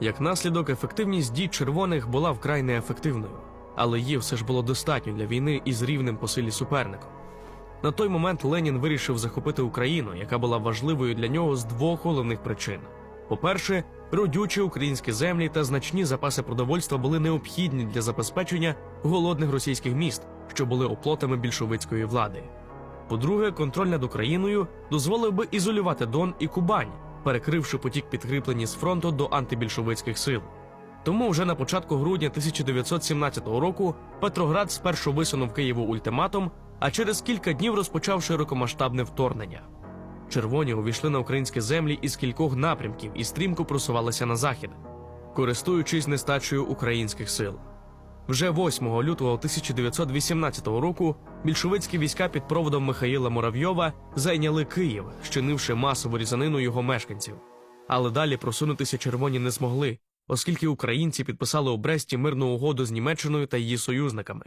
Як наслідок, ефективність дій червоних була вкрай неефективною, але її все ж було достатньо для війни із рівним по силі суперником. На той момент Ленін вирішив захопити Україну, яка була важливою для нього з двох головних причин: по-перше, родючі українські землі та значні запаси продовольства були необхідні для забезпечення голодних російських міст, що були оплотами більшовицької влади. По-друге, контроль над Україною дозволив би ізолювати Дон і Кубань, перекривши потік підкріплені з фронту до антибільшовицьких сил. Тому вже на початку грудня 1917 року Петроград спершу висунув Києву ультиматум, а через кілька днів розпочав широкомасштабне вторгнення. Червоні увійшли на українські землі із кількох напрямків і стрімко просувалися на захід, користуючись нестачею українських сил. Вже 8 лютого 1918 року більшовицькі війська під проводом Михаїла Муравйова зайняли Київ, щинивши масову різанину його мешканців. Але далі просунутися червоні не змогли, оскільки українці підписали у Бресті мирну угоду з Німеччиною та її союзниками.